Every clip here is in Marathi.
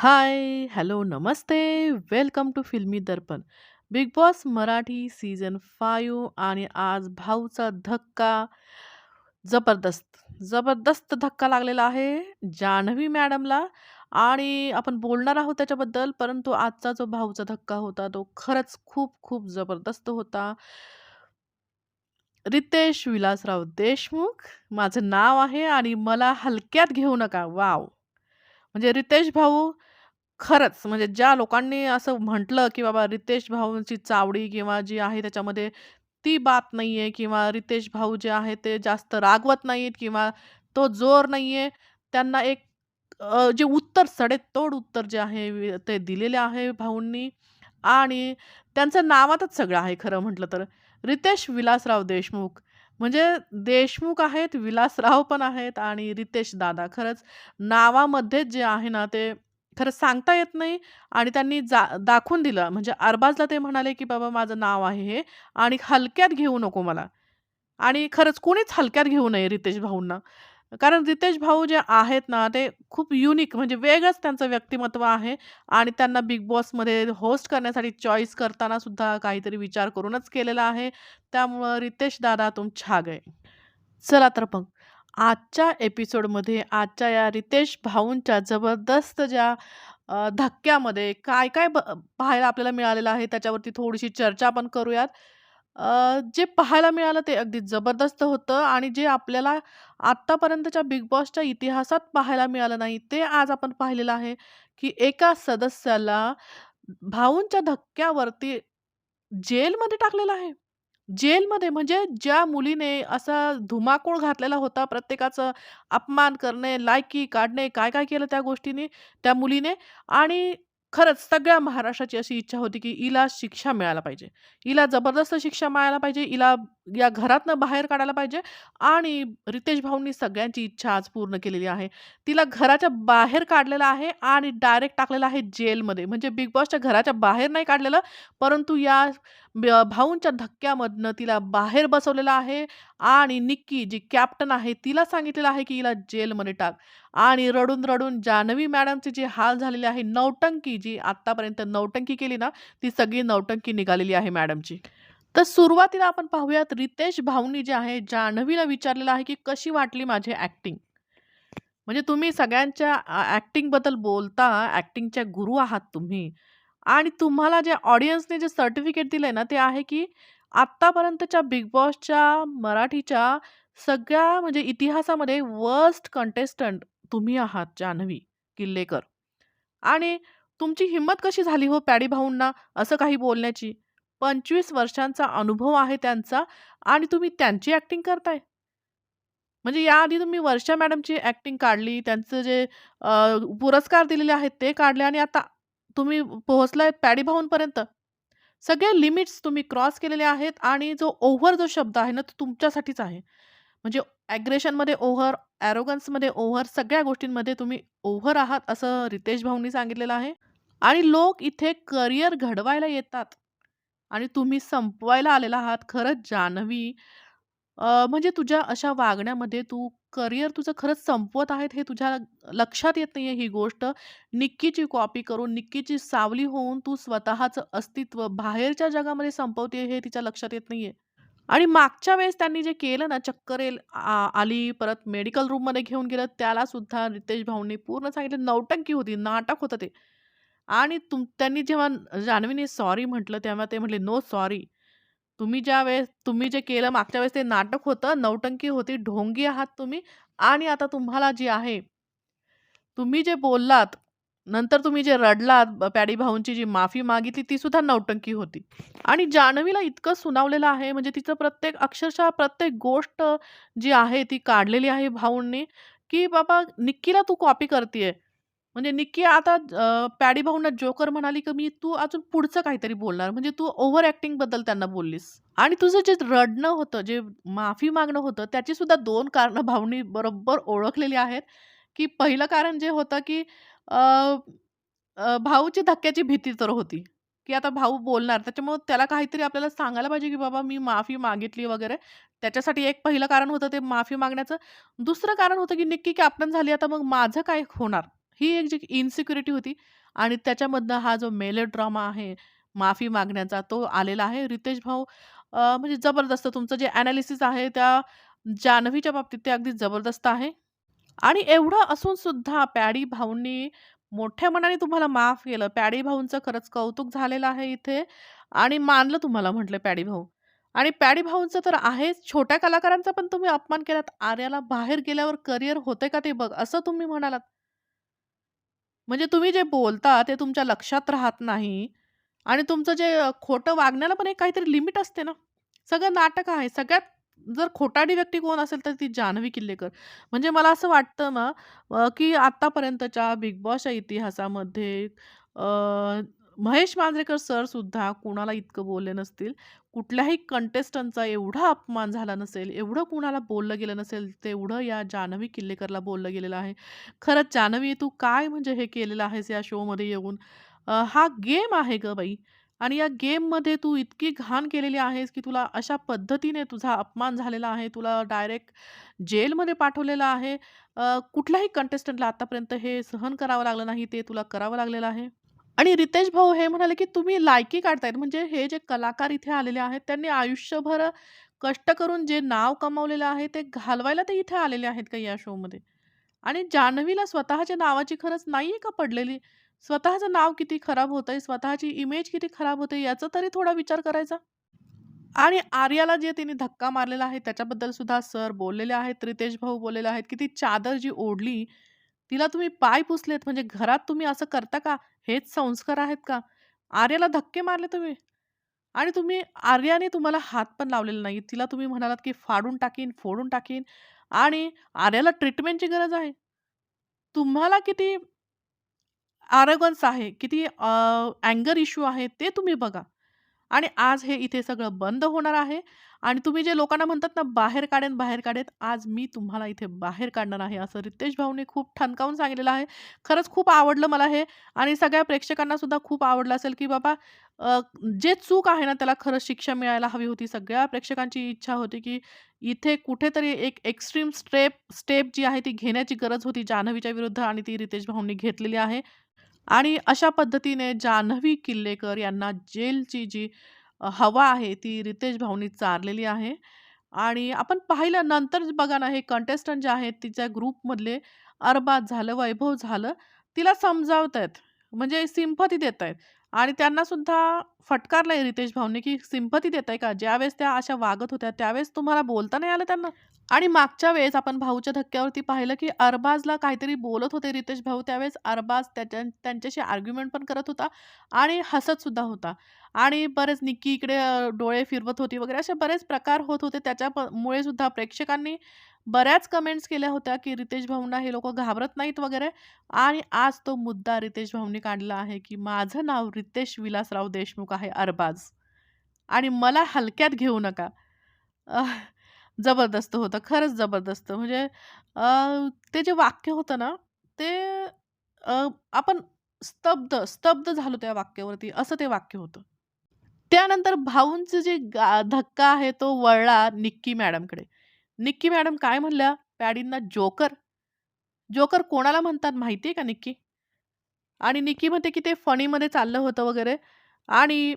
High, hello, Namaste. Welcome to filmy Darpan. Bigg Boss Marathi season five आणि आज भाऊचा धक्का जबरदस्त, जबरदस्त धक्का लागलेला आहे जान्हवी मॅडमला आणि आपण बोलणार आहोत त्याच्याबद्दल. परंतु आजचा जो भाऊचा धक्का होता तो खरंच खूप खूप जबरदस्त होता. रितेश विलासराव देशमुख माझं नाव आहे आणि मला हलक्यात घेऊ नका. वाव म्हणजे रितेश भाऊ खरंच म्हणजे ज्या लोकांनी असं म्हटलं, की बाबा रितेश भाऊंची चावडी किंवा जी आहे त्याच्यामध्ये ती बात नाहीये किंवा रितेश भाऊ जे आहेत ते जास्त रागवत नाहीत किंवा तो जोर नाहीये. त्यांना एक अ, जे उत्तर सडेतोड उत्तर जे आहे वि ते दिलेले आहे भाऊंनी आणि त्यांचं नावातच सगळं आहे खरं म्हटलं तर. रितेश विलासराव देशमुख म्हणजे देशमुख आहेत, विलासराव पण आहेत आणि रितेश दादा. खरंच नावामध्येच जे आहे ना ते खरं सांगता येत नाही आणि त्यांनी जा दाखवून दिलं. म्हणजे अरबाजला ते म्हणाले, की "बाबा माझं नाव आहे हे आणि हलक्यात घेऊ नको मला." आणि खरंच कोणीच हलक्यात घेऊ नये रितेश भाऊंना. कारण रितेश भाऊ जे आहेत ना, ते खूप युनिक म्हणजे वेगळंच त्यांचं व्यक्तिमत्व आहे आणि त्यांना बिग बॉसमध्ये होस्ट करण्यासाठी चॉईस करताना सुद्धा काहीतरी विचार करूनच केलेला आहे. त्यामुळं रितेश दादा तुम छाग आहे चला तर मग आजच्या एपिसोडमध्ये आजच्या या रितेश भाऊंच्या जबरदस्त ज्या धक्क्यामध्ये काय-काय ब पाहायला आपल्याला मिळालेलं आहे त्याच्यावरती थोडीशी चर्चा आपण करूयात. जे पाहायला मिळालं ते अगदी जबरदस्त होतं आणि जे आपल्याला आत्तापर्यंतच्या बिग बॉसच्या इतिहासात पाहायला मिळालं नाही, ते आज आपण पाहिलेलं आहे, की एका सदस्याला भाऊंच्या धक्क्यावरती जेलमध्ये टाकलेलं आहे. जेलमध्ये म्हणजे ज्या मुलीने असा धुमाकूळ घातलेला होता, प्रत्येकाचं अपमान करणे, लायकी काढणे, काय-काय केलं त्या गोष्टीने त्या मुलीने आणि खरंच सगळ्या महाराष्ट्राची अशी इच्छा होती, की हिला शिक्षा मिळायला पाहिजे. हिला जबरदस्त शिक्षा मिळायला पाहिजे. हिला या घरातनं बाहेर काढायला पाहिजे आणि रितेश भाऊंनी सगळ्यांची इच्छा आज पूर्ण केलेली आहे. तिला घराच्या बाहेर काढलेलं आहे आणि डायरेक्ट टाकलेलं आहे जेलमध्ये. म्हणजे बिग बॉसच्या घराच्या बाहेर नाही काढलेलं, परंतु या भाऊंच्या धक्क्यामधनं तिला बाहेर बसवलेलं आहे आणि निक्की जी कॅप्टन आहे, तिला सांगितलेलं आहे, की हिला जेलमध्ये टाक आणि रडून-रडून जान्हवी मॅडमचे जे हाल झालेले आहे, नौटंकी जी आत्तापर्यंत नौटंकी केली ना, ती सगळी नौटंकी निघालेली आहे मॅडमची. तर सुरुवातीला आपण पाहूयात रितेश भाऊंनी जे आहे जान्हवीला विचारलेलं आहे, की "कशी वाटली माझी ॲक्टिंग?" म्हणजे तुम्ही सगळ्यांच्या ॲक्टिंगबद्दल बोलता, ॲक्टिंगच्या गुरु आहात तुम्ही आणि तुम्हाला जे ऑडियन्सने जे सर्टिफिकेट दिलंय ना, ते आहे की आत्तापर्यंतच्या बिग बॉसच्या मराठीच्या सगळ्या म्हणजे इतिहासामध्ये वर्स्ट कंटेस्टंट तुम्ही आहात जान्हवी किल्लेकर. आणि तुमची हिंमत कशी झाली हो पॅडी भाऊंना असं काही बोलण्याची? 25 वर्षांचा अनुभव आहे त्यांचा आणि तुम्ही त्यांची ॲक्टिंग करताय? म्हणजे याआधी तुम्ही वर्षा मॅडमची ॲक्टिंग काढली, त्यांचं जे पुरस्कार दिलेले आहेत ते काढले आणि आता तुम्ही पोहोचलाय पॅडी भाऊंपर्यंत. सगळे लिमिट्स तुम्ही क्रॉस केलेले आहेत आणि जो ओव्हर जो शब्द आहे ना, तो तुमच्यासाठीच आहे. म्हणजे ॲग्रेशनमध्ये ओव्हर, ॲरोगन्समध्ये ओव्हर, सगळ्या गोष्टींमध्ये तुम्ही ओव्हर आहात असं रितेश भाऊंनी सांगितलेलं आहे. आणि लोक इथे करियर घडवायला येतात आणि तुम्ही संपवायला आलेला आहात. खरंच जान्हवी म्हणजे तुझ्या अशा वागण्यामध्ये तू करिअर तुझं खरंच संपवत आहेत हे तुझ्या लक्षात येत नाही आहे ही गोष्ट. निक्कीची कॉपी करून, निक्कीची सावली होऊन तू स्वतःचं अस्तित्व बाहेरच्या जगामध्ये संपवते हे तिच्या लक्षात येत नाही आहे आणि मागच्या वेळेस त्यांनी जे केलं ना, चक्कर आ आली, परत मेडिकल रूममध्ये घेऊन गेलं, त्याला सुद्धा रितेश भाऊंनी पूर्ण सांगितलं नौटंकी होती, नाटक होतं ते. आणि तुम त्यांनी जेव्हा म्हणजे जान्हवीने सॉरी म्हटलं, तेव्हा ते म्हटले, "नो सॉरी." तुम्ही ज्यावेळेस तुम्ही जे केलं मागच्या वेळेस ते नाटक होतं, नौटंकी होती, ढोंगी आहात तुम्ही आणि आता तुम्हाला जी आहे, तुम्ही जे बोललात, नंतर तुम्ही जे रडलात, पॅडी भाऊंची जी माफी मागितली, ती सुद्धा नौटंकी होती. आणि जान्हवीला इतकं सुनावलेलं आहे, म्हणजे तिचं प्रत्येक अक्षरशः प्रत्येक गोष्ट जी आहे ती काढलेली आहे भाऊंनी, की बाबा निक्कीला तू कॉपी करतेय म्हणजे निक्की आता पॅडी भाऊंना जोकर म्हणाली, की मी तू अजून पुढचं काहीतरी बोलणार. म्हणजे तू ओव्हर ॲक्टिंगबद्दल त्यांना बोललीस. आणि तुझं जे रडणं होतं, जे माफी मागणं होतं, त्याची सुद्धा दोन कारणं भाऊंनी बरोबर ओळखलेली आहेत, की पहिलं कारण जे होतं, की अ, अ, भाऊची धक्क्याची भीती तर होती, की आता भाऊ बोलणार. त्याच्यामुळं त्याला काहीतरी आपल्याला सांगायला पाहिजे, की बाबा मी माफी मागितली वगैरे. त्याच्यासाठी एक पहिलं कारण होतं ते माफी मागण्याचं. दुसरं कारण होतं, की निक्की कॅप्टन झाली, आता मग माझं काय होणार? ही एक जी इन्सिक्युरिटी होती आणि त्याच्यामधनं हा जो मेलोड्रामा आहे, माफी मागण्याचा तो आलेला आहे. रितेश भाऊ अ, म्हणजे जबरदस्त तुमचं जे एनालिसिस आहे त्या जान्हवीच्या बाबतीत ते अगदी जबरदस्त आहे. आणि एवढं असून सुद्धा पॅडी भाऊंनी मोठ्या मनाने तुम्हाला माफ केलं. पॅडी भाऊंचं खरंच कौतुक झालेलं आहे इथे आणि मानलं तुम्हाला म्हटलं पॅडी भाऊ. आणि पॅडी भाऊंचं तर आहेच, छोट्या कलाकारांचा पण तुम्ही अपमान केलात. आर्याला बाहेर गेल्यावर करिअर होते का ते बघ, असं तुम्ही म्हणालात. म्हणजे तुम्ही जे बोलता ते तुमच्या लक्षात राहत नाही आणि तुमचं जे खोटं वागण्याला पण एक काहीतरी लिमिट असते ना. सगळं नाटक आहे. सगळ्यात जर खोटारडी व्यक्ती कोण असेल तर ती जान्हवी किल्लेकर. म्हणजे मला असं वाटतं ना अ, की आत्तापर्यंतच्या बिग बॉसच्या इतिहासामध्ये अ, महेश मांजरेकर सर सुद्धा कुणाला इतकं बोलले नसतील. कुठल्याही कंटेस्टंटचा एवढा अपमान झाला नसेल, एवढं कुणाला बोललं गेलं नसेल, तेवढं या जान्हवी किल्लेकरला बोललं गेलेलं आहे. खरंच जान्हवी तू काय म्हणजे हे केलेलं आहेस या शोमध्ये येऊन. अ, हा गेम आहे गं बाई आणि या गेममध्ये तू इतकी घाण केलेली आहेस, की तुला अशा पद्धतीने तुझा अपमान झालेला आहे. तुला डायरेक्ट जेलमध्ये पाठवलेलं आहे. कुठल्याही कंटेस्टंटला आतापर्यंत हे सहन करावं लागलं नाही, ते तुला करावं लागलेलं आहे. आणि रितेश भाऊ हे म्हणाले, की तुम्ही लायकी काढतायत. म्हणजे हे जे कलाकार इथे आलेले आहेत, त्यांनी आयुष्यभर कष्ट करून जे नाव कमावलेलं आहे, ते घालवायला ते इथे आलेले आहेत का या शोमध्ये? आणि जान्हवीला स्वतःच्या नावाची खरंच नाही आहे का पडलेली? स्वतःचं नाव किती खराब होतंय, स्वतःची इमेज किती खराब होते, याचा तरी थोडा विचार करायचा. आणि आर्याला जे तिने धक्का मारलेला आहे, त्याच्याबद्दल सुद्धा सर बोललेले आहेत, रितेश भाऊ बोललेले आहेत, की ती चादर जी ओढली, तिला तुम्ही पाय पुसलेत. म्हणजे घरात तुम्ही असं करता का? हेच संस्कार आहेत का? आर्याला धक्के मारले तुम्ही आणि तुम्ही आर्याने तुम्हाला हात पण लावलेला नाही. तिला तुम्ही म्हणालात, की फाडून टाकीन, फोडून टाकीन आणि आर्याला ट्रीटमेंटची गरज आहे. तुम्हाला किती आरोगन्स आहे, किती अँगर इश्यू आहे ते तुम्ही बघा. आणि आज हे इथे सगळं बंद होणार आहे आणि तुम्ही जे लोकांना म्हणतात ना, बाहेर काढेन, बाहेर काढेन, आज मी तुम्हाला इथे बाहेर काढणार आहे, असं रितेश भाऊने खूप ठणकावून सांगितलेलं आहे. खरंच खूप आवडलं मला हे आणि सगळ्या प्रेक्षकांना सुद्धा खूप आवडलं असेल, की बाबा जे चूक आहे ना, त्याला खरंच शिक्षा मिळायला हवी होती. सगळ्या प्रेक्षकांची इच्छा होती, की इथे कुठेतरी एक एक्स्ट्रीम स्टेप स्टेप जी आहे ती घेण्याची गरज होती जान्हवीच्या विरुद्ध आणि ती रितेश भाऊंनी घेतलेली आहे. आणि अशा पद्धतीने जान्हवी किल्लेकर यांना जेलची जी हवा आहे ती रितेश भाऊनी चारलेली आहे. आणि आपण पाहिलं नंतर बघा ना, हे कंटेस्टंट जे आहेत तिच्या ग्रुपमधले अरबाज झालं, वैभव झालं, तिला समजावत आहेत म्हणजे सिंपथी देत आहेत आणि त्यांना सुद्धा फटकारलंय रितेश भाऊने की सिंपती देत आहे का? ज्यावेळेस त्या अशा वागत होत्या, त्यावेळेस तुम्हाला बोलता नाही आलं त्यांना? आणि मागच्या वेळेस आपण भाऊच्या धक्क्यावरती पाहिलं, की अरबाजला काहीतरी बोलत होते रितेश भाऊ. त्यावेळेस अरबाज त्याच्या त्यांच्याशी आर्ग्युमेंट पण करत होता आणि हसत सुद्धा होता. आणि बरेच निक्की इकडे डोळे फिरवत होती वगैरे असे बरेच प्रकार होत होते. त्याच्या सुद्धा प्रेक्षकांनी बऱ्याच कमेंट्स केल्या होत्या, की रितेश भाऊंना हे लोक घाबरत नाहीत वगैरे. आणि आज तो मुद्दा रितेश भाऊंनी काढला आहे, की माझं नाव रितेश विलासराव देशमुख आहे अरबाज आणि मला हलक्यात घेऊ नका. जबरदस्त होतं. खरंच जबरदस्त. म्हणजे ते जे वाक्य होतं ना, ते आपण स्तब्ध, स्तब्ध झालो त्या वाक्यावरती, असं ते वाक्य होतं. त्यानंतर भाऊंचं जे गा धक्का आहे तो वळला निक्की मॅडमकडे. निक्की मॅडम काय म्हणल्या पॅडींना जोकर. जोकर कोणाला म्हणतात माहिती आहे का निक्की? आणि निक्की म्हणते, की ते फणीमध्ये चाललं होतं वगैरे आणि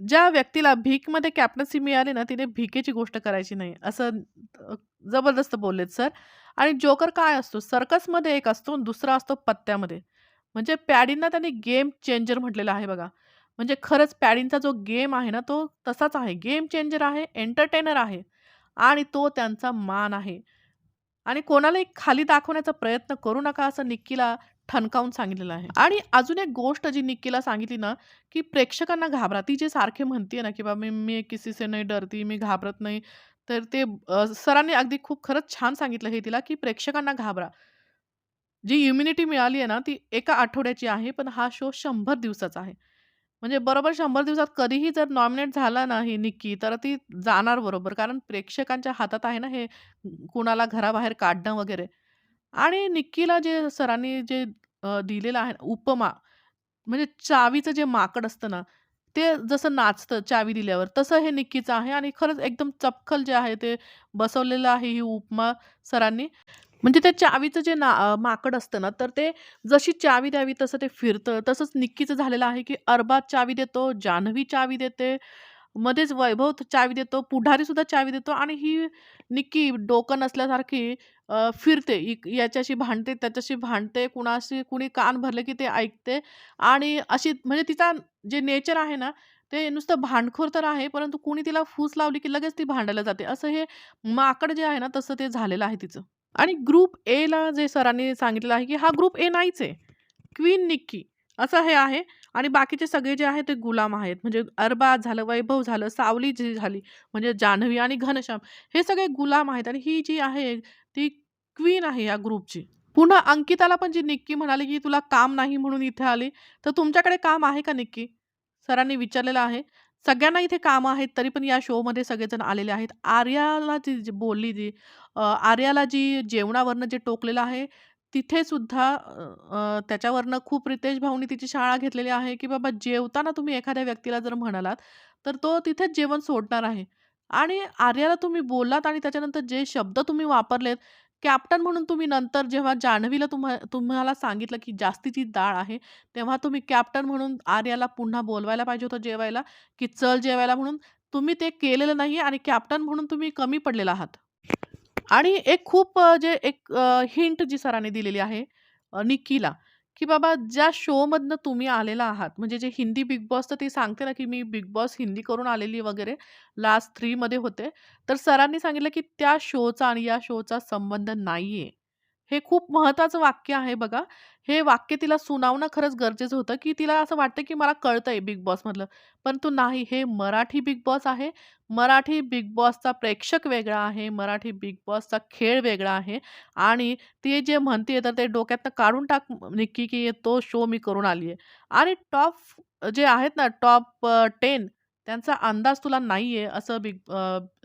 ज्या व्यक्तीला भीकमध्ये कॅप्टन्सी मिळाली ना, तिने भिकेची गोष्ट करायची नाही. असं जबरदस्त बोललेत सर. आणि जोकर काय असतो? सर्कसमध्ये एक असतो दुसरा असतो पत्त्यामध्ये. म्हणजे पॅडींना त्यांनी गेम चेंजर म्हटलेलं आहे बघा. म्हणजे खरंच पॅडींचा जो गेम आहे ना, तो तसाच आहे. गेम चेंजर आहे, एंटरटेनर आहे आणि तो त्यांचा मान आहे. आणि कोणालाही खाली दाखवण्याचा प्रयत्न करू नका, असं निक्कीला ठणकावून सांगितलेलं आहे. आणि अजून एक गोष्ट जी निक्कीला सांगितली ना, की प्रेक्षकांना घाबरा. ती जे सारखे म्हणतीये ना, की बाबा मी मी किसीसे नाही डरती, मी घाबरत नाही. तर ते सरांनी अगदी खूप खरंच छान सांगितलं हे तिला, की प्रेक्षकांना घाबरा. जी इम्युनिटी मिळाली आहे ना, ती एका आठवड्याची आहे, पण हा शो शंभर दिवसाचा आहे. म्हणजे बरोबर 100 दिवसात कधीही जर नॉमिनेट झाला ना ही निक्की, तर ती जाणार बरोबर. कारण प्रेक्षकांच्या हातात आहे ना हे कुणाला घराबाहेर काढणं वगैरे. आणि निक्कीला जे सरांनी जे अ, दिलेलं आहे उपमा, म्हणजे चावीचं जे माकड असतं ना, ते जसं नाचतं चावी दिल्यावर, तसं हे निक्कीचं आहे आणि खरंच एकदम चपखल जे आहे ते बसवलेलं आहे ही उपमा सरांनी. म्हणजे त्या चावीचं जे ना माकड असतं ना, तर ते जशी चावी द्यावी तसं ते फिरतं. तसंच निक्कीचं झालेलं आहे, की अरबात चावी देतो, जान्हवी चावी देते, मध्येच वैभव चावी देतो, पुढारीसुद्धा चावी देतो आणि ही निक्की डोकं नसल्यासारखी फिरते. इक याच्याशी भांडते, त्याच्याशी भांडते, कुणाशी कुणी कान भरले की ते ऐकते आणि अशी म्हणजे तिचा जे नेचर आहे ना, ते नुसतं भांडखोर तर आहे, परंतु कुणी तिला फूस लावली की लगेच ती भांडायला जाते. असं हे माकड जे आहे ना, तसं ते झालेलं आहे तिचं. आणि ग्रुप एला जे सरांनी सांगितलेलं आहे, की हा ग्रुप ए नाहीच आहे. क्वीन निक्की असं हे आहे आणि बाकीचे सगळे जे आहे ते गुलाम आहेत. म्हणजे अरबाज झालं, वैभव झालं, सावली जी झाली म्हणजे जान्हवी आणि घनश्याम हे सगळे गुलाम आहेत आणि ही जी आहे ती क्वीन आहे या ग्रुपची. पुन्हा अंकिताला पण जी निक्की म्हणाली, की "तुला काम नाही म्हणून इथे आली." तर तुमच्याकडे काम आहे का निक्की? सरांनी विचारलेलं आहे. सगळ्यांना इथे कामं आहेत, तरी पण या शोमध्ये सगळेजण आलेले आहेत. आर्याला जी जी बोलली जी अ, आर्याला जी जेवणावरनं जे टोकलेलं आहे, तिथे सुद्धा अ, त्याच्यावरनं खूप रितेश भाऊनी तिची शाळा घेतलेली आहे, की बाबा जेवताना तुम्ही एखाद्या व्यक्तीला जर म्हणालात, तर तो तिथेच जेवण सोडणार आहे. आणि आर्याला तुम्ही बोललात आणि त्याच्यानंतर जे शब्द तुम्ही वापरलेत, कॅप्टन म्हणून तुम्ही नंतर जेव्हा जान्हवीला तुम्हा तुम्हाला सांगितलं, की जास्तीची डाळ आहे, तेव्हा तुम्ही कॅप्टन म्हणून आर्याला पुन्हा बोलवायला पाहिजे होतं जेवायला, की चल जेवायला म्हणून. तुम्ही ते केलेलं नाही आणि कॅप्टन म्हणून तुम्ही कमी पडलेला आहात. आणि एक खूप जे एक हिंट जी सरांनी दिलेली आहे निक्कीला, की बाबा ज्या शोमधनं तुम्ही आलेला आहात, म्हणजे जे हिंदी बिग बॉस तर ते सांगते ना, की मी बिग बॉस हिंदी करून आलेली वगैरे लास्ट थ्रीमध्ये होते. तर सरांनी सांगितलं, की त्या शोचा आणि या शोचा संबंध नाही आहे हे खूप महत्त्वाचं वाक्य आहे बघा. हे वाक्य तिला सुनावणं खरंच गरजेचं होतं, की तिला असं वाटतं, की मला कळतंय बिग बॉसमधलं. परंतु नाही, हे मराठी बिग बॉस आहे. मराठी बिग बॉसचा प्रेक्षक वेगळा आहे. मराठी बिग बॉसचा खेळ वेगळा आहे आणि ती जे म्हणते तर ते डोक्यातनं काढून टाक निक्की, की तो शो मी करून आली आहे. आणि टॉप जे आहेत ना, टॉप टेन त्यांचा अंदाज तुला नाहीये, असं बिग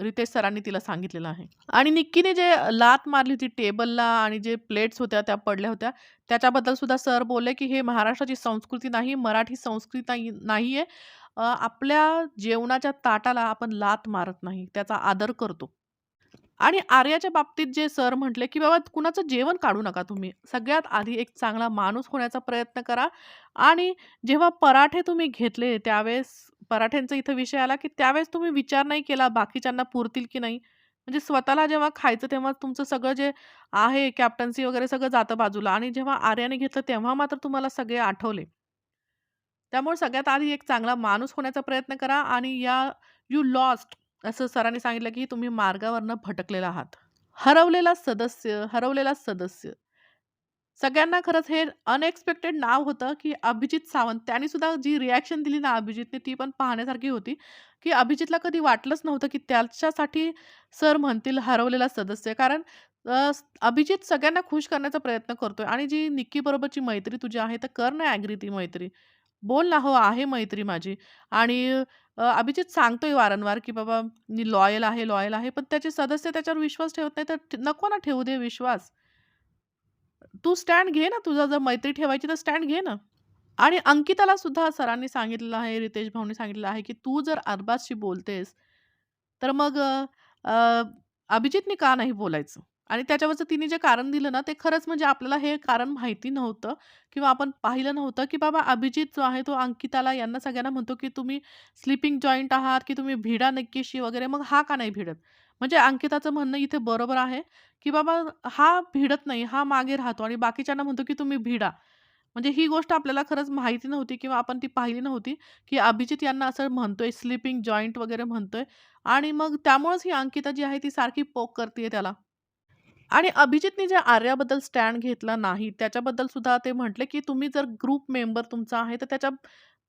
रितेश सरांनी तिला सांगितलेलं आहे. आणि निक्कीने जे लात मारली होती टेबलला आणि जे प्लेट्स होत्या त्या पडल्या होत्या, त्याच्याबद्दल सुद्धा सर बोलले, की हे महाराष्ट्राची संस्कृती नाही, मराठी संस्कृती नाही नाहीये. आपल्या जेवणाच्या ताटाला आपण लात मारत नाही, त्याचा आदर करतो. आणि आर्याच्या बाबतीत जे सर म्हटले, की "बाबा कुणाचं जेवण काढू नका तुम्ही. सगळ्यात आधी एक चांगला माणूस होण्याचा प्रयत्न करा आणि जेव्हा पराठे तुम्ही घेतले त्यावेळेस पराठ्यांचा इथं विषय आला, की त्यावेळेस तुम्ही विचार नाही केला बाकीच्यांना पुरतील की नाही. म्हणजे स्वतःला जेव्हा खायचं तेव्हा तुमचं सगळं जे आहे कॅप्टन्सी वगैरे सगळं जातं बाजूला आणि जेव्हा आर्याने घेतलं तेव्हा मात्र तुम्हाला सगळे आठवले. त्यामुळे सगळ्यात आधी एक चांगला माणूस होण्याचा प्रयत्न करा आणि या यू लॉस्ट असं सरांनी सांगितलं, की तुम्ही मार्गावरनं भटकलेला आहात. हरवलेला सदस्य, हरवलेला सदस्य. सगळ्यांना खरंच हे अनएक्सपेक्टेड नाव होतं, की अभिजित सावंत. त्याने सुद्धा जी रिॲक्शन दिली ना अभिजितने ती पण पाहण्यासारखी होती, की अभिजितला कधी वाटलंच नव्हतं, की त्याच्यासाठी सर म्हणतील हरवलेला सदस्य. कारण अभिजित सगळ्यांना खुश करण्याचा प्रयत्न करतोय आणि जी निक्की बरोबरची मैत्री तुझी आहे, तर कर ना ॲग्री ती मैत्री. बोल ना, "हो, आहे मैत्री माझी." आणि अभिजित सांगतोय वारंवार, की "बाबा मी लॉयल आहे, लॉयल आहे." पण त्याचे सदस्य त्याच्यावर विश्वास ठेवत नाही, तर नको ना ठेवू दे विश्वास. तू स्टँड घे ना, तुझा जर मैत्री ठेवायची तर स्टँड घे ना. आणि अंकिताला सुद्धा सरांनी सांगितलेलं आहे, रितेश भाऊनी सांगितलेलं आहे, की "तू जर अरबाजशी बोलतेस, तर मग अभिजितने का नाही बोलायचं?" आणि त्याच्यावरचं तिने जे कारण दिलं ना, ते खरंच म्हणजे आपल्याला हे कारण माहिती नव्हतं किंवा आपण पाहिलं नव्हतं, की बाबा अभिजित जो आहे तो अंकिताला यांना सगळ्यांना म्हणतो, की "तुम्ही स्लिपिंग जॉईंट आहात, की तुम्ही भिडा नक्कीशी वगैरे." मग हा का नाही भिडत? म्हणजे अंकिताचं म्हणणं इथे बरोबर आहे, की बाबा हा भिडत नाही, हा मागे राहतो आणि बाकीच्यांना म्हणतो, की "तुम्ही भिडा." म्हणजे ही गोष्ट आपल्याला खरंच माहिती नव्हती किंवा आपण ती पाहिली नव्हती, की अभिजित यांना असं म्हणतोय, स्लिपिंग जॉईंट वगैरे म्हणतोय आणि मग त्यामुळेच ही अंकिता जी आहे ती सारखी पोक करते त्याला. आणि अभिजितने जे आर्याबद्दल स्टँड घेतला नाही, त्याच्याबद्दल सुद्धा ते म्हटले, की तुम्ही जर ग्रुप मेंबर तुमचा आहे, तर त्याच्या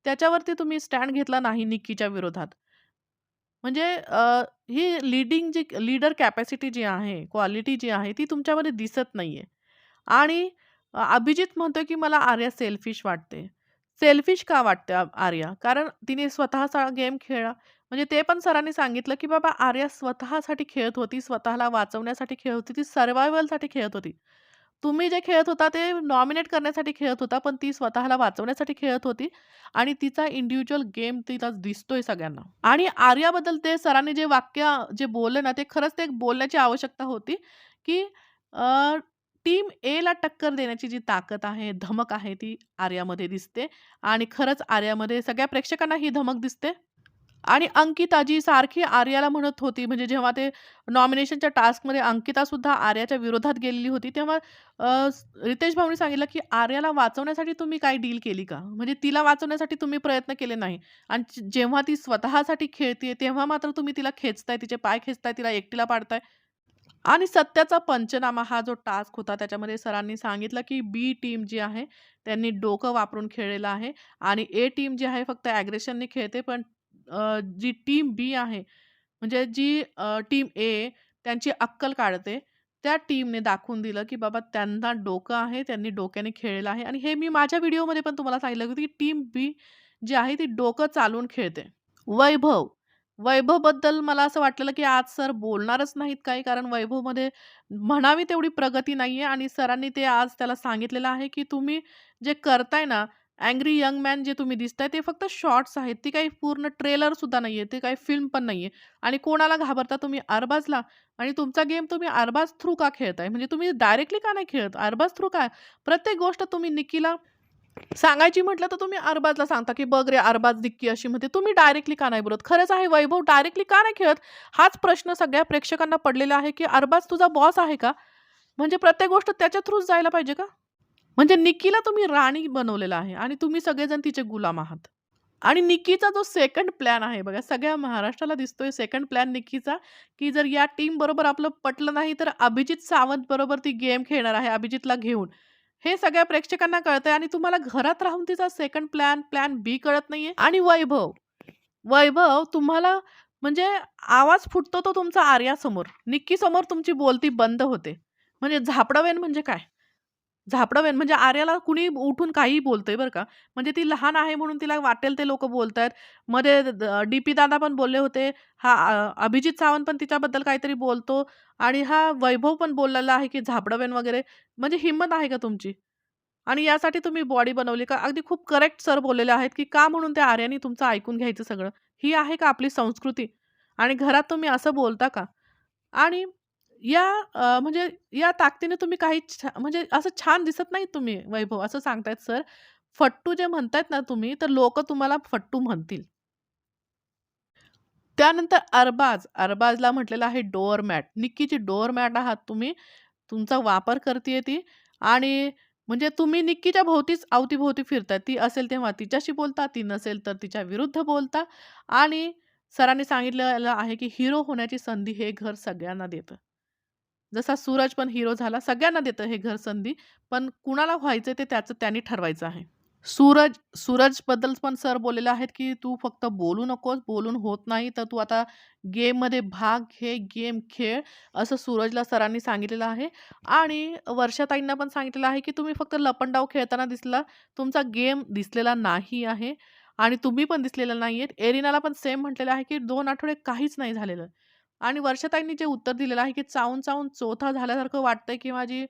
त्याच्यावरती तुम्ही स्टँड घेतला नाही निक्कीच्या विरोधात. म्हणजे अ, ही लीडिंग जी लीडर कॅपॅसिटी जी आहे, क्वालिटी जी आहे, ती तुमच्यामध्ये दिसत नाहीये. आणि अ, अभिजित म्हणतोय, की मला आर्या सेल्फिश वाटते. सेल्फिश का वाटते आ आर्या? कारण तिने स्वतःचा गेम खेळला. म्हणजे ते पण सरांनी सांगितलं, की बाबा आर्या स्वतःसाठी खेळत होती, स्वतःला वाचवण्यासाठी खेळत होती, ती सर्व्हायव्हलसाठी खेळत होती. तुम्ही जे खेळत होता ते नॉमिनेट करण्यासाठी खेळत होता, पण ती स्वतःला वाचवण्यासाठी खेळत होती आणि तिचा इंडिव्हिज्युअल गेम तिला दिसतोय सगळ्यांना. आणि आर्याबद्दल ते सरांनी जे वाक्य जे बोलले ना, ते खरंच ते बोलण्याची आवश्यकता होती, की टीम एला टक्कर देण्याची जी ताकद आहे, धमक आहे ती आर्यामध्ये दिसते आणि खरंच आर्यामध्ये सगळ्या प्रेक्षकांना ही धमक दिसते. आणि अंकिता जी सारखी आर्याला म्हणत होती, म्हणजे जेव्हा ते नॉमिनेशनच्या टास्कमध्ये अंकितासुद्धा आर्याच्या विरोधात गेलेली होती, तेव्हा रितेश भाऊंनी सांगितलं, की "आर्याला वाचवण्यासाठी तुम्ही काय डील केली का? म्हणजे तिला वाचवण्यासाठी तुम्ही प्रयत्न केले नाही आणि जेव्हा ती स्वतःसाठी खेळते तेव्हा मात्र तुम्ही तिला खेचताय, तिचे पाय खेचताय, तिला एकटीला पाडताय." आणि सत्याचा पंचनामा हा जो टास्क होता, त्याच्यामध्ये सरांनी सांगितलं, की बी टीम जी आहे, त्यांनी डोकं वापरून खेळलेलं आहे आणि ए टीम जी आहे फक्त ॲग्रेशनने खेळते. पण जी टीम बी आहे, म्हणजे जी टीम ए त्यांची अक्कल काढते. त्या टीमने दाखवून दिलं, की बाबा त्यांना डोकं आहे, त्यांनी डोक्याने खेळलेलं आहे आणि हे मी माझ्या व्हिडिओमध्ये पण तुम्हाला सांगितलं होतं, की टीम बी जी आहे ती डोकं चालवून खेळते. वैभव, वैभवबद्दल मला असं वाटलेलं, की आज सर बोलणारच नाहीत काही, कारण वैभवमध्ये म्हणावी तेवढी प्रगती नाही आहे आणि सरांनी ते आज त्याला सांगितलेलं आहे, की तुम्ही जे करताय ना, अँग्री यंग मॅन जे तुम्ही दिसताय, ते फक्त शॉर्ट्स आहेत. ती काही पूर्ण ट्रेलरसुद्धा आहे ते काही फिल्म पण नाही आहे आणि कोणाला घाबरता तुम्ही अरबाजला आणि तुमचा गेम तुम्ही अरबाज थ्रू का खेळताय? म्हणजे तुम्ही डायरेक्टली का नाही खेळत? अरबाज थ्रू काय? प्रत्येक गोष्ट तुम्ही निकीला सांगायची म्हटलं तर तुम्ही अरबाजला सांगता, की "बघ रे, अरबाज दिक्की अशी म्हणते." तुम्ही डायरेक्टली का नाही बोलत? खरंच आहे वैभव डायरेक्टली का नाही खेळत? हाच प्रश्न सगळ्या प्रेक्षकांना पडलेला आहे, की अरबाज तुझा बॉस आहे का? म्हणजे प्रत्येक गोष्ट त्याच्या थ्रूच जायला पाहिजे का? म्हणजे निक्कीला तुम्ही राणी बनवलेलं आहे आणि तुम्ही सगळेजण तिचे गुलाम आहात. आणि निक्कीचा जो सेकंड प्लॅन आहे बघा, सगळ्या महाराष्ट्राला दिसतोय सेकंड प्लॅन निक्कीचा, की जर या टीमबरोबर आपलं पटलं नाही, तर अभिजित सावंत बरोबर ती गेम खेळणार आहे, अभिजितला घेऊन. हे सगळ्या प्रेक्षकांना कळतंय आणि तुम्हाला घरात राहून तिचा सेकंड प्लॅन, प्लॅन बी कळत नाहीये. आणि वैभव, वैभव तुम्हाला म्हणजे आवाज फुटतो तो तुमचा आर्यासमोर. निक्की समोर तुमची बोलती बंद होते. म्हणजे झापडवेन म्हणजे काय? झापडवेन म्हणजे आर्याला कुणी उठून काहीही बोलतंय बरं का. म्हणजे ती लहान आहे म्हणून तिला वाटेल ते लोकं बोलतायत. मध्ये द डी-पी दादा पण बोलले होते. हा अभिजित सावंत पण तिच्याबद्दल काहीतरी बोलतो आणि हा वैभव पण बोललेला आहे, की झापडवेन वगैरे. म्हणजे हिंमत आहे का तुमची? आणि यासाठी तुम्ही बॉडी बनवली का? अगदी खूप करेक्ट सर बोललेले आहेत, की का म्हणून त्या आर्यानी तुमचं ऐकून घ्यायचं सगळं? ही आहे का आपली संस्कृती? आणि घरात तुम्ही असं बोलता का? आणि या अ, म्हणजे या ताकदीने तुम्ही काही छा म्हणजे असं छान दिसत नाहीत तुम्ही वैभव, असं सांगतायत सर. फट्टू जे म्हणतायत ना तुम्ही, तर लोकं तुम्हाला फट्टू म्हणतील. त्यानंतर अरबाज. अरबाजला म्हटलेलं आहे डोअरमॅट. निक्कीची डोअरमॅट आहात तुम्ही. तुमचा वापर करतीये ती आणि म्हणजे तुम्ही निक्कीच्या भोवतीच अवतीभोवती फिरताय. ती असेल तेव्हा तिच्याशी बोलता, ती नसेल तर तिच्या विरुद्ध बोलता आणि सरांनी सांगितलेलं आहे, की हिरो होण्याची संधी हे घर सगळ्यांना देतं. जसा सूरज पण हिरो झाला, सगळ्यांना देतं हे घर संधी, पण कुणाला व्हायचं ते त्याचं त्याने ठरवायचं आहे. सूरज सूरजबद्दल पण सर बोललेले आहेत, की "तू फक्त बोलू नकोस, बोलून होत नाही, तर तू आता गेममध्ये भाग घे, गेम खेळ." असं सूरजला सरांनी सांगितलेलं आहे आणि वर्षाताईंना पण सांगितलेलं आहे, की "तुम्ही फक्त लपंडाव खेळताना दिसला, तुमचा गेम दिसलेला नाही आहे आणि तुम्ही पण दिसलेला नाही आहेत एरिनाला पण सेम म्हटलेलं आहे, की दोन आठवडे काहीच नाही झालेलं आणि वर्षाताईंनी जे उत्तर दिलेलं आहे, की चावून-चावून चोथा झाल्यासारखं वाटतंय किंवा जी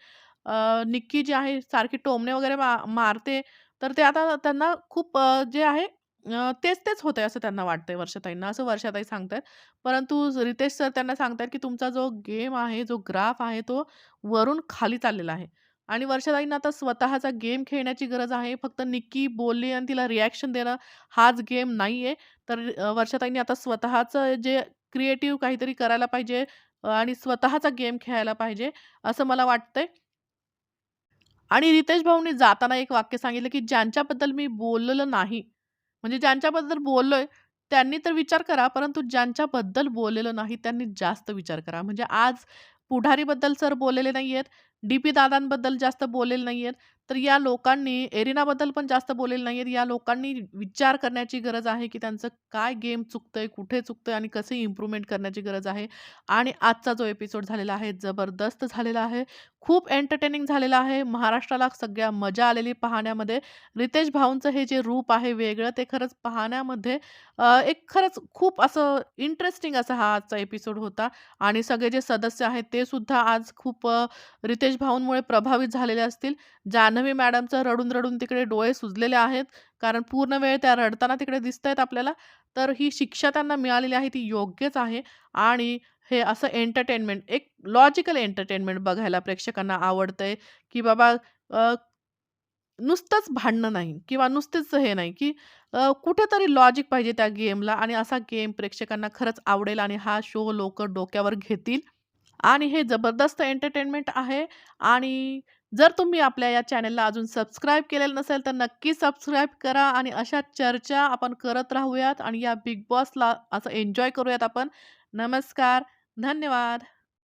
निक्की जी आहे सारखी टोमणे वगैरे मा मारते, तर ते आता त्यांना खूप जे आहे तेच तेच-तेच होतंय असं त्यांना वाटतंय वर्षाताईंना, असं वर्षाताई सांगतायत. परंतु रितेश सर त्यांना सांगतायत, की तुमचा जो गेम आहे, जो ग्राफ आहे, तो वरून खाली चाललेला आहे आणि वर्षाताईंना आता स्वतःचा गेम खेळण्याची गरज आहे. फक्त निक्की बोलली आणि तिला रिॲक्शन देणं हाच गेम नाहीये. तर वर्षाताईंनी आता स्वतःचं जे क्रिएटिव्ह काहीतरी करायला पाहिजे आणि स्वतःचा गेम खेळायला पाहिजे, असं मला वाटतंय. आणि रितेश भाऊंनी जाताना एक वाक्य सांगितलं, की ज्यांच्याबद्दल मी बोललेलं नाही, म्हणजे ज्यांच्याबद्दल बोललोय त्यांनी तर विचार करा, परंतु ज्यांच्याबद्दल बोललेलं नाही त्यांनी जास्त विचार करा. म्हणजे आज पुढारीबद्दल सर बोललेले डी-पी दादांबद्दल जास्त बोललेले आहेत तर या लोकांनी एरिनाबद्दल पण जास्त बोललेले आहेत या लोकांनी विचार करण्याची गरज आहे, की त्यांचं काय गेम चुकतंय, कुठे चुकतंय आणि कसे इम्प्रूव्हमेंट करण्याची गरज आहे. आणि आजचा जो एपिसोड झालेला आहे, जबरदस्त झालेला आहे. खूप एंटरटेनिंग झालेला आहे. महाराष्ट्राला सगळ्या मजा आलेली पाहण्यामध्ये. रितेश भाऊंचं हे जे रूप आहे वेगळं, ते खरंच पाहण्यामध्ये एक खरंच खूप असं इंटरेस्टिंग असा हा आजचा एपिसोड होता आणि सगळे जे सदस्य आहेत, ते सुद्धा आज खूप रितेश रितेश भाऊंमुळे प्रभावित झालेले असतील. जान्हवी मॅडमचं रडून-रडून तिकडे डोळे सुजलेले आहेत. कारण पूर्ण वेळ त्या रडताना तिकडे दिसतायत आपल्याला. तर ही शिक्षा त्यांना मिळालेली आहे ती योग्यच आहे आणि हे असं एंटरटेनमेंट एक लॉजिकल एंटरटेनमेंट बघायला प्रेक्षकांना आवडतंय, की बाबा नुसतंच भांडणं नाही किंवा नुसतेच हे नाही, की कुठेतरी लॉजिक पाहिजे त्या गेमला आणि असा गेम प्रेक्षकांना खरंच आवडेल आणि हा शो लोक डोक्यावर घेतील आणि हे जबरदस्त एंटरटेनमेंट आहे आणि जर तुम्ही आपल्या या चॅनलला अजून सबस्क्राईब केलेलं नसेल, तर नक्की सबस्क्राईब करा आणि अशा चर्चा आपण करत राहूयात आणि या बिग बॉसला असं एन्जॉय करूयात आपण. नमस्कार, धन्यवाद.